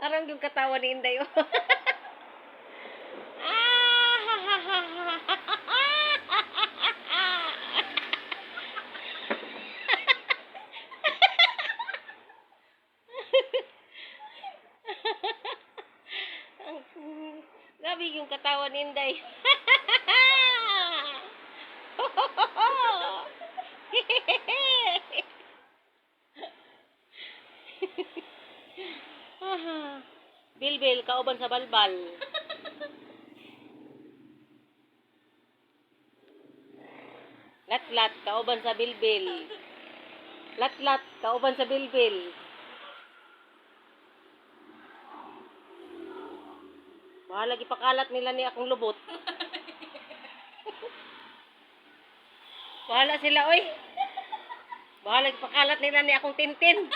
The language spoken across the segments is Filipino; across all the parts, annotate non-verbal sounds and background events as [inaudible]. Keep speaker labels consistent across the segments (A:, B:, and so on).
A: Arang yung katawa ni Inday. oh. [laughs] Ah, [laughs] Grabe yung katawa ni Inday. [laughs] [laughs] Bilbil, kauban sa balbal. Latlat, kauban sa bilbil. Latlat, kauban sa bilbil. Bahala ipakalat nila ni akong lubot. [laughs] Bahala sila, oy. Bahala ipakalat nila ni akong tintin.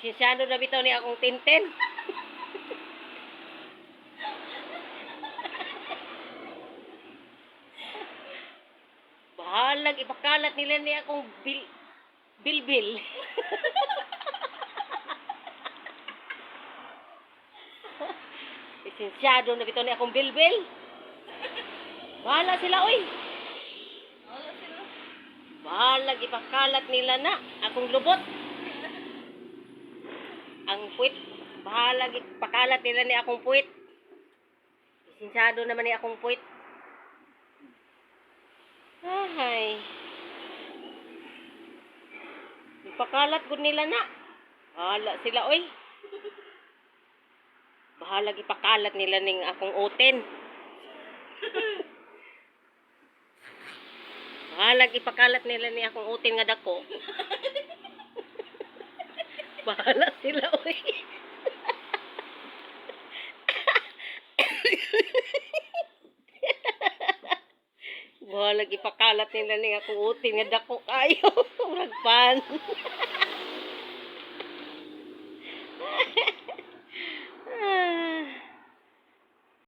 A: Lisensyado na bitaw ni akong tintin. Bahala ipakalat nila ni akong bil bilbil. Lisensyado na bitaw ni akong bilbil. Bahala sila, oy.
B: Wala sila.
A: Bahala ipakalat nila na akong lubot. Ang puwit. Bahala ipakalat nila ni akong puwit. Lisensyado naman ni akong puwit. Ahay. Ipakalat ko nila na. Bahala sila, oy. Bahala ipakalat nila ning akong utin. Bahala ipakalat nila ni akong utin nga dako. Bahala sila, oy. Bahala ipakalat nila ni akong utin nga dako kayo. [laughs] Murag pan.